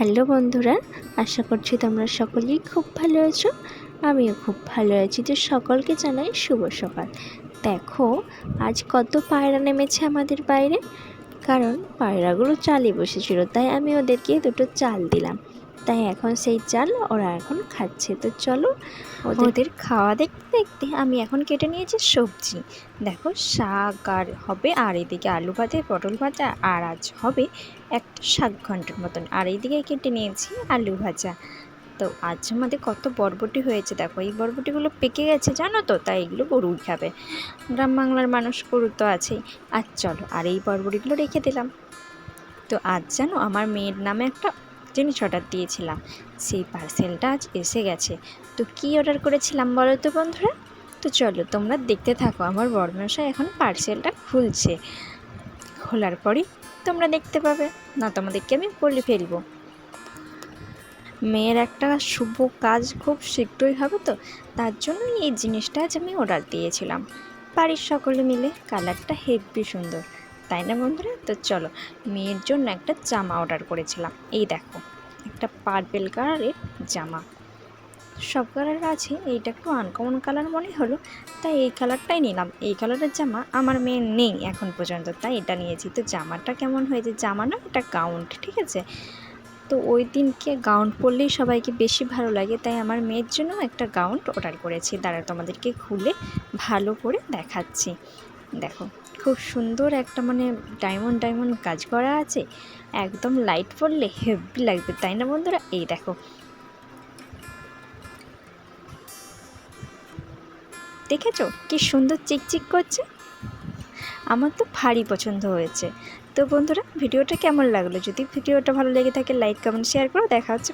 Hello বন্ধুরা, আশা করছি তোমরা সকলেই খুব ভালো আছো। আমিও খুব ভালো আছি, তো সকলকে জানাই শুভ সকাল। দেখো, আজ কত পায়রা নেমেছে আমাদের বাইরে। কারণ পায়রাগুলো চালে বসেছিল, তাই আমি ওদেরকে দুটো চাল দিলাম। তাই এখন সেই চাল ওরা এখন খাচ্ছে। তো চলো ওদের খাওয়া দেখতে দেখতে আমি এখন কেটে নিয়েছি সবজি। দেখো শাক আর হবে আর এদিকে আলু ভাতে পটল ভাজা আর আজ হবে একটা শাক ঘণ্টার মতন। আর এইদিকে কেটে নিয়েছি আলু ভাজা। তো আজ আমাদের কত বরবটি হয়েছে। দেখো এই বরবটিগুলো পেকে গেছে জানো তো? তাই এগুলো গরুই খাবে। গ্রাম বাংলার মানুষ গরু তো আছেই। আর চলো আর এই বরবটিগুলো রেখে দিলাম। তো আজ জানো আমার মেয়ের নামে একটা জিনিস অর্ডার দিয়েছিলাম। সেই পার্সেলটা আজ এসে গেছে। তো কী অর্ডার করেছিলাম বলো তো বন্ধুরা? তো চলো তোমরা দেখতে থাকো, আমার বর্মশাই এখন পার্সেলটা খুলছে। খোলার পরই তোমরা দেখতে পাবে। না, তোমাদেরকে আমি বলে ফেলব। মেয়ের একটা শুভ কাজ খুব শীঘ্রই হবে তো, তার জন্য এই জিনিসটা আজ আমি অর্ডার দিয়েছিলাম। বাড়ির সকলে মিলে কালারটা হেভি সুন্দর। তাই না বন্ধুরা? তো চলো, মেয়ের জন্য একটা জামা অর্ডার করেছিলাম। এই দেখো, একটা পার্পেল কালারের জামা। সব কালার আছে, এইটা একটু আনকমন কালার মনে হলো, তাই এই কালারটাই নিলাম। এই কালারের জামা আমার মেয়ের নেই এখন পর্যন্ত, তাই এটা নিয়েছি। তো জামাটা কেমন হয়েছে জামা না, এটা গাউন ঠিক আছে? তো ওই দিনকে গাউন পরলেই সবাইকে বেশি ভালো লাগে, তাই আমার মেয়ের জন্য একটা গাউন অর্ডার করেছি। দাঁড়া তোমাদেরকে খুলে ভালো করে দেখাচ্ছি। দেখো, খুব সুন্দর একটা মানে ডায়মন্ড ডায়মন্ড কাজ করা আছে। একদম লাইট পড়লে হেভি লাগবে, তাই না বন্ধুরা? এই দেখো। দেখেছ? কি সুন্দর চিকচিক করছে? আমার তো ভারী পছন্দ হয়েছে। তো বন্ধুরা, ভিডিওটা কেমন লাগল? যদি ভিডিওটা ভালো লেগে থাকে লাইক কমেন্ট শেয়ার করো। দেখা হচ্ছে